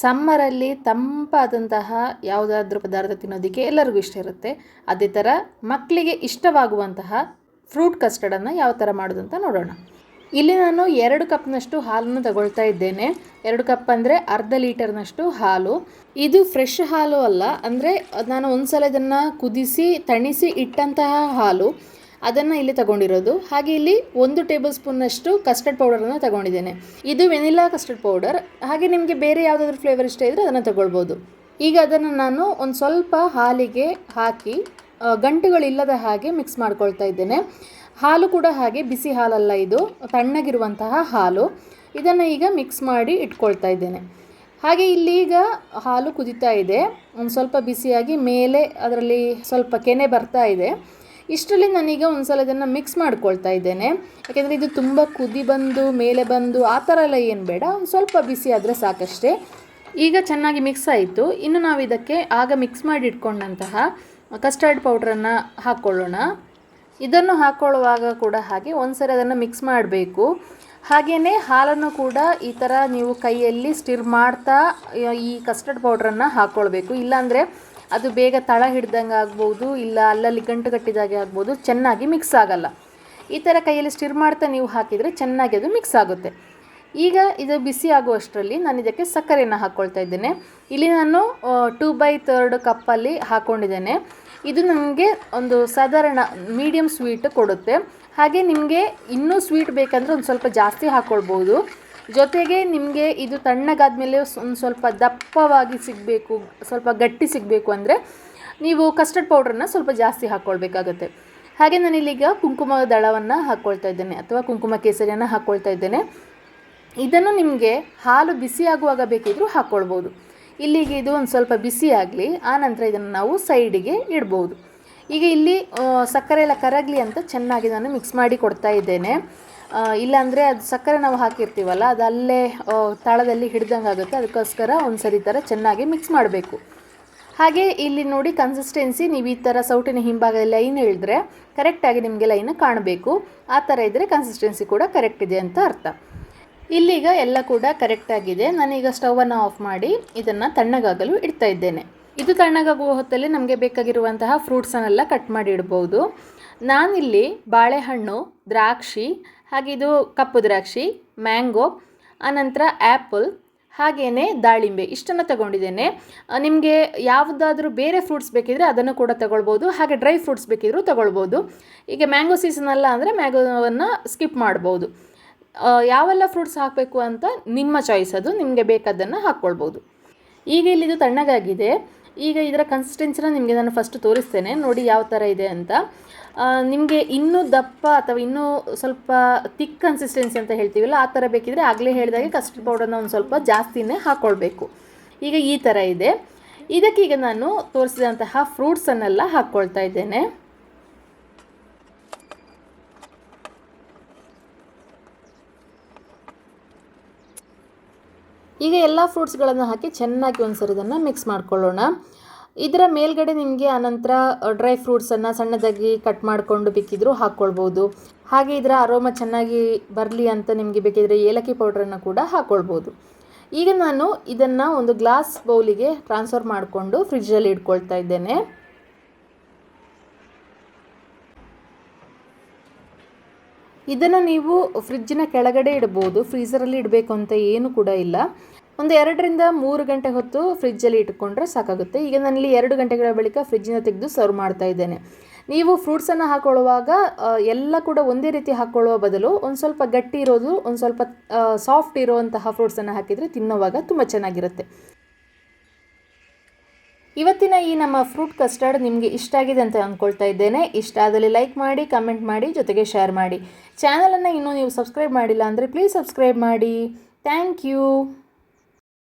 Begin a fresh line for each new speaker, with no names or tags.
ಸಮ್ಮರಲ್ಲಿ ತಂಪಾದಂತಹ ಯಾವುದಾದ್ರೂ ಪದಾರ್ಥ ತಿನ್ನೋದಕ್ಕೆ ಎಲ್ಲರಿಗೂ ಇಷ್ಟ ಇರುತ್ತೆ. ಅದೇ ಥರ ಮಕ್ಕಳಿಗೆ ಇಷ್ಟವಾಗುವಂತಹ ಫ್ರೂಟ್ ಕಸ್ಟರ್ಡನ್ನು ಯಾವ ಥರ ಮಾಡೋದು ಅಂತ ನೋಡೋಣ. ಇಲ್ಲಿ ನಾನು ಎರಡು ಕಪ್ನಷ್ಟು ಹಾಲನ್ನು ತಗೊಳ್ತಾ ಇದ್ದೇನೆ. ಎರಡು ಕಪ್ ಅಂದರೆ ಅರ್ಧ ಲೀಟರ್ನಷ್ಟು ಹಾಲು. ಇದು ಫ್ರೆಶ್ ಹಾಲು ಅಲ್ಲ, ಅಂದರೆ ನಾನು ಒಂದು ಸಲ ಇದನ್ನು ಕುದಿಸಿ, ತಣಿಸಿ ಇಟ್ಟಂತಹ ಹಾಲು. ಅದನ್ನು ಇಲ್ಲಿ ತಗೊಂಡಿರೋದು. ಹಾಗೆ ಇಲ್ಲಿ ಒಂದು ಟೇಬಲ್ ಸ್ಪೂನಷ್ಟು ಕಸ್ಟರ್ಡ್ ಪೌಡರನ್ನು ತಗೊಂಡಿದ್ದೇನೆ. ಇದು ವೆನಿಲಾ ಕಸ್ಟರ್ಡ್ ಪೌಡರ್ ಹಾಗೆ ನಿಮಗೆ ಬೇರೆ ಯಾವುದಾದ್ರೂ ಫ್ಲೇವರ್ ಇಷ್ಟ ಇದ್ದರೆ ಅದನ್ನು ತಗೊಳ್ಬೋದು. ಈಗ ಅದನ್ನು ನಾನು ಒಂದು ಸ್ವಲ್ಪ ಹಾಲಿಗೆ ಹಾಕಿ ಗಂಟುಗಳಿಲ್ಲದ ಹಾಗೆ ಮಿಕ್ಸ್ ಮಾಡ್ಕೊಳ್ತಾ ಇದ್ದೇನೆ. ಹಾಲು ಕೂಡ ಹಾಗೆ, ಬಿಸಿ ಹಾಲಲ್ಲ ಇದು, ತಣ್ಣಗಿರುವಂತಹ ಹಾಲು. ಇದನ್ನು ಈಗ ಮಿಕ್ಸ್ ಮಾಡಿ ಇಟ್ಕೊಳ್ತಾ ಇದ್ದೇನೆ. ಹಾಗೆ ಇಲ್ಲೀಗ ಹಾಲು ಕುದಿತಾ ಇದೆ. ಒಂದು ಸ್ವಲ್ಪ ಬಿಸಿಯಾಗಿ, ಮೇಲೆ ಅದರಲ್ಲಿ ಸ್ವಲ್ಪ ಕೆನೆ ಬರ್ತಾ ಇದೆ. ಇಷ್ಟರಲ್ಲಿ ನಾನೀಗ ಒಂದು ಸಲ ಇದನ್ನು ಮಿಕ್ಸ್ ಮಾಡ್ಕೊಳ್ತಾ ಇದ್ದೇನೆ. ಯಾಕೆಂದರೆ ಇದು ತುಂಬ ಕುದಿ ಬಂದು, ಮೇಲೆ ಬಂದು, ಆ ಥರ ಎಲ್ಲ ಏನು ಬೇಡ. ಒಂದು ಸ್ವಲ್ಪ ಬಿಸಿ ಆದರೆ ಸಾಕಷ್ಟೇ. ಈಗ ಚೆನ್ನಾಗಿ ಮಿಕ್ಸ್ ಆಯಿತು. ಇನ್ನು ನಾವು ಇದಕ್ಕೆ ಆಗ ಮಿಕ್ಸ್ ಮಾಡಿ ಇಟ್ಕೊಂಡಂತಹ ಕಸ್ಟರ್ಡ್ ಪೌಡ್ರನ್ನು ಹಾಕ್ಕೊಳ್ಳೋಣ ಇದನ್ನು ಹಾಕ್ಕೊಳ್ಳುವಾಗ ಕೂಡ ಹಾಗೆ ಒಂದ್ಸರಿ ಅದನ್ನು ಮಿಕ್ಸ್ ಮಾಡಬೇಕು. ಹಾಗೆಯೇ ಹಾಲನ್ನು ಕೂಡ ಈ ಥರ ನೀವು ಕೈಯಲ್ಲಿ ಸ್ಟಿರ್ ಮಾಡ್ತಾ, ಈ ಕಸ್ಟರ್ಡ್ ಪೌಡ್ರನ್ನು ಹಾಕ್ಕೊಳ್ಬೇಕು ಇಲ್ಲಾಂದರೆ ಅದು ಬೇಗ ತಳ ಹಿಡ್ದಂಗೆ ಆಗ್ಬೋದು, ಇಲ್ಲ ಅಲ್ಲಲ್ಲಿ ಗಂಟು ಕಟ್ಟಿದಾಗೆ ಆಗ್ಬೋದು, ಚೆನ್ನಾಗಿ ಮಿಕ್ಸ್ ಆಗಲ್ಲ. ಈ ಥರ ಕೈಯಲ್ಲಿ ಸ್ಟಿರ್ ಮಾಡ್ತಾ ನೀವು ಹಾಕಿದರೆ ಚೆನ್ನಾಗಿ ಅದು ಮಿಕ್ಸ್ ಆಗುತ್ತೆ. ಈಗ ಇದು ಬಿಸಿ ಆಗುವಷ್ಟರಲ್ಲಿ ನಾನು ಇದಕ್ಕೆ ಸಕ್ಕರೆಯನ್ನು ಹಾಕ್ಕೊಳ್ತಾ ಇದ್ದೇನೆ. ಇಲ್ಲಿ ನಾನು ಟೂ ಬೈ ತರ್ಡ್ ಕಪ್ಪಲ್ಲಿ ಹಾಕ್ಕೊಂಡಿದ್ದೇನೆ ಇದು ನನಗೆ ಒಂದು ಸಾಧಾರಣ ಮೀಡಿಯಮ್ ಸ್ವೀಟ್ ಕೊಡುತ್ತೆ. ಹಾಗೆ ನಿಮಗೆ ಇನ್ನೂ ಸ್ವೀಟ್ ಬೇಕಂದರೆ ಒಂದು ಸ್ವಲ್ಪ ಜಾಸ್ತಿ ಹಾಕ್ಕೊಳ್ಬೋದು ಜೊತೆಗೆ ನಿಮಗೆ ಇದು ತಣ್ಣಗಾದ್ಮೇಲೆ ಒಂದು ಸ್ವಲ್ಪ ದಪ್ಪವಾಗಿ ಸಿಗಬೇಕು, ಸ್ವಲ್ಪ ಗಟ್ಟಿ ಸಿಗಬೇಕು ಅಂದರೆ ನೀವು ಕಸ್ಟರ್ಡ್ ಪೌಡ್ರನ್ನ ಸ್ವಲ್ಪ ಜಾಸ್ತಿ ಹಾಕ್ಕೊಳ್ಬೇಕಾಗತ್ತೆ ಹಾಗೆ ನಾನಿಲ್ಲೀಗ ಕುಂಕುಮ ದಳವನ್ನು ಹಾಕ್ಕೊಳ್ತಾ ಇದ್ದೇನೆ, ಅಥವಾ ಕುಂಕುಮ ಕೇಸರಿಯನ್ನು ಹಾಕ್ಕೊಳ್ತಾ ಇದ್ದೇನೆ. ಇದನ್ನು ನಿಮಗೆ ಹಾಲು ಬಿಸಿ ಆಗುವಾಗ ಬೇಕಿದ್ರೂ ಹಾಕ್ಕೊಳ್ಬೋದು ಇಲ್ಲಿಗೆ ಇದು ಒಂದು ಸ್ವಲ್ಪ ಬಿಸಿ ಆಗಲಿ ಆನಂತರ ಇದನ್ನು ನಾವು ಸೈಡಿಗೆ ಇಡ್ಬೋದು. ಈಗ ಇಲ್ಲಿ ಸಕ್ಕರೆ ಎಲ್ಲ ಕರಗಲಿ ಅಂತ ಚೆನ್ನಾಗಿ ನಾನು ಮಿಕ್ಸ್ ಮಾಡಿ ಕೊಡ್ತಾ ಇದ್ದೇನೆ. ಇಲ್ಲಾಂದರೆ ಅದು ಸಕ್ಕರೆ ನಾವು ಹಾಕಿರ್ತೀವಲ್ಲ ಅದು ಅಲ್ಲೇ ತಳದಲ್ಲಿ ಹಿಡ್ದಂಗೆ ಆಗುತ್ತೆ. ಅದಕ್ಕೋಸ್ಕರ ಒಂದು ಸರಿ ಥರ ಚೆನ್ನಾಗಿ ಮಿಕ್ಸ್ ಮಾಡಬೇಕು. ಹಾಗೆ ಇಲ್ಲಿ ನೋಡಿ ಕನ್ಸಿಸ್ಟೆನ್ಸಿ ನೀವು ಈ ಥರ ಸೌಟಿನ ಹಿಂಭಾಗದಲ್ಲಿ ಲೈನ್ ಹೇಳಿದ್ರೆ ಕರೆಕ್ಟಾಗಿ ನಿಮಗೆ ಲೈನ್ ಕಾಣಬೇಕು. ಆ ಥರ ಇದ್ದರೆ ಕನ್ಸಿಸ್ಟೆನ್ಸಿ ಕೂಡ ಕರೆಕ್ಟ್ ಇದೆ ಅಂತ ಅರ್ಥ. ಇಲ್ಲಿಗ ಎಲ್ಲ ಕೂಡ ಕರೆಕ್ಟಾಗಿದೆ ನಾನೀಗ ಸ್ಟವನ್ನು ಆಫ್ ಮಾಡಿ ಇದನ್ನು ತಣ್ಣಗಾಗಲು ಇಡ್ತಾ ಇದ್ದೇನೆ. ಇದು ತಣ್ಣಗಾಗುವ ಹೊತ್ತಲ್ಲಿ ನಮಗೆ ಬೇಕಾಗಿರುವಂತಹ ಫ್ರೂಟ್ಸನ್ನೆಲ್ಲ ಕಟ್ ಮಾಡಿ ಇಡ್ಬೋದು. ನಾನಿಲ್ಲಿ ಬಾಳೆಹಣ್ಣು, ದ್ರಾಕ್ಷಿ ಹಾಗೆ ಇದು ಕಪ್ಪು ದ್ರಾಕ್ಷಿ, ಮ್ಯಾಂಗೋ ಆನಂತರ ಆ್ಯಪಲ್ ಹಾಗೆಯೇ ದಾಳಿಂಬೆ. ಇಷ್ಟನ್ನು ತಗೊಂಡಿದ್ದೇನೆ. ನಿಮಗೆ ಯಾವುದಾದ್ರೂ ಬೇರೆ ಫ್ರೂಟ್ಸ್ ಬೇಕಿದ್ರೆ ಅದನ್ನು ಕೂಡ ತಗೊಳ್ಬೋದು, ಹಾಗೆ ಡ್ರೈ ಫ್ರೂಟ್ಸ್ ಬೇಕಿದ್ರೂ ತಗೊಳ್ಬೋದು. ಈಗ ಮ್ಯಾಂಗೋ ಸೀಸನ್ ಅಲ್ಲ ಅಂದರೆ ಮ್ಯಾಂಗೋವನ್ನು ಸ್ಕಿಪ್ ಮಾಡ್ಬೋದು. ಯಾವೆಲ್ಲ ಫ್ರೂಟ್ಸ್ ಹಾಕಬೇಕು ಅಂತ ನಿಮ್ಮ ಚಾಯ್ಸ್ ಅದು, ನಿಮಗೆ ಬೇಕಾದ್ದನ್ನು ಹಾಕ್ಕೊಳ್ಬೋದು. ಈಗ ಇಲ್ಲಿದು ತಣ್ಣಗಾಗಿದೆ. ಈಗ ಇದರ ಕನ್ಸಿಸ್ಟೆನ್ಸಿನ ನಿಮಗೆ ನಾನು ಫಸ್ಟ್ ತೋರಿಸ್ತೇನೆ. ನೋಡಿ ಯಾವ ಥರ ಇದೆ ಅಂತ. ನಿಮಗೆ ಇನ್ನೂ ದಪ್ಪ ಅಥವಾ ಇನ್ನೂ ಸ್ವಲ್ಪ ತಿಕ್ ಕನ್ಸಿಸ್ಟೆನ್ಸಿ ಅಂತ ಹೇಳ್ತೀವಲ್ಲ, ಆ ಥರ ಬೇಕಿದ್ರೆ ಆಗಲೇ ಹೇಳಿದಾಗೆ ಕಸ್ಟರ್ಡ್ ಪೌಡರ್ನ ಒಂದು ಸ್ವಲ್ಪ ಜಾಸ್ತಿನೇ ಹಾಕ್ಕೊಳ್ಬೇಕು ಈಗ ಈ ಥರ ಇದೆ. ಇದಕ್ಕೀಗ ನಾನು ತೋರಿಸಿದಂತಹ ಫ್ರೂಟ್ಸನ್ನೆಲ್ಲ ಹಾಕ್ಕೊಳ್ತಾ ಇದ್ದೇನೆ. ಈಗ ಎಲ್ಲ ಫ್ರೂಟ್ಸ್ಗಳನ್ನು ಹಾಕಿ ಚೆನ್ನಾಗಿ ಒಂದ್ಸರಿ ಇದನ್ನು ಮಿಕ್ಸ್ ಮಾಡ್ಕೊಳ್ಳೋಣ. ಇದರ ಮೇಲ್ಗಡೆ ನಿಮಗೆ ಆನಂತರ ಡ್ರೈ ಫ್ರೂಟ್ಸನ್ನು ಸಣ್ಣದಾಗಿ ಕಟ್ ಮಾಡಿಕೊಂಡು ಬೇಕಿದ್ರೂ ಹಾಕ್ಕೊಳ್ಬೋದು. ಹಾಗೆ ಇದರ ಅರೋಮ ಚೆನ್ನಾಗಿ ಬರಲಿ ಅಂತ ನಿಮಗೆ ಬೇಕಿದ್ರೆ ಏಲಕ್ಕಿ ಪೌಡ್ರನ್ನು ಕೂಡ ಹಾಕ್ಕೊಳ್ಬೋದು. ಈಗ ನಾನು ಇದನ್ನು ಒಂದು ಗ್ಲಾಸ್ ಬೌಲಿಗೆ ಟ್ರಾನ್ಸ್ಫರ್ ಮಾಡಿಕೊಂಡು ಫ್ರಿಜ್ಜಲ್ಲಿ ಇಟ್ಕೊಳ್ತಾ ಇದ್ದೇನೆ. ಇದನ್ನು ನೀವು ಫ್ರಿಜ್ಜಿನ ಕೆಳಗಡೆ ಇಡ್ಬೋದು ಫ್ರೀಸರಲ್ಲಿ ಇಡಬೇಕು ಅಂತ ಏನು ಕೂಡ ಇಲ್ಲ. ಒಂದು ಎರಡರಿಂದ ಮೂರು ಗಂಟೆ ಹೊತ್ತು ಫ್ರಿಜ್ಜಲ್ಲಿ ಇಟ್ಕೊಂಡ್ರೆ ಸಾಕಾಗುತ್ತೆ. ಈಗ ನಾನಿಲ್ಲಿ ಎರಡು ಗಂಟೆಗಳ ಬಳಿಕ ಫ್ರಿಜ್ಜಿನ ತೆಗೆದು ಸರ್ವ್ ಮಾಡ್ತಾ ಇದ್ದೇನೆ. ನೀವು ಫ್ರೂಟ್ಸನ್ನು ಹಾಕೊಳ್ಳುವಾಗ ಎಲ್ಲ ಕೂಡ ಒಂದೇ ರೀತಿ ಹಾಕ್ಕೊಳ್ಳುವ ಬದಲು ಒಂದು ಸ್ವಲ್ಪ ಗಟ್ಟಿ ಇರೋದು, ಒಂದು ಸ್ವಲ್ಪ ಸಾಫ್ಟ್ ಇರುವಂತಹ ಫ್ರೂಟ್ಸನ್ನು ಹಾಕಿದರೆ ತಿನ್ನುವಾಗ ತುಂಬ ಚೆನ್ನಾಗಿರುತ್ತೆ. ಇವತ್ತಿನ ಈ ನಮ್ಮ ಫ್ರೂಟ್ ಕಸ್ಟರ್ಡ್ ನಿಮಗೆ ಇಷ್ಟ ಆಗಿದೆ ಅಂತ ಅಂದ್ಕೊಳ್ತಾ ಇದ್ದೇನೆ. ಇಷ್ಟ ಆದಲ್ಲಿ ಲೈಕ್ ಮಾಡಿ ಕಮೆಂಟ್ ಮಾಡಿ, ಜೊತೆಗೆ ಶೇರ್ ಮಾಡಿ. ಚಾನಲನ್ನು ಇನ್ನೂ ನೀವು ಸಬ್ಸ್ಕ್ರೈಬ್ ಮಾಡಿಲ್ಲ ಅಂದರೆ ಪ್ಲೀಸ್ ಸಬ್ಸ್ಕ್ರೈಬ್ ಮಾಡಿ. Thank you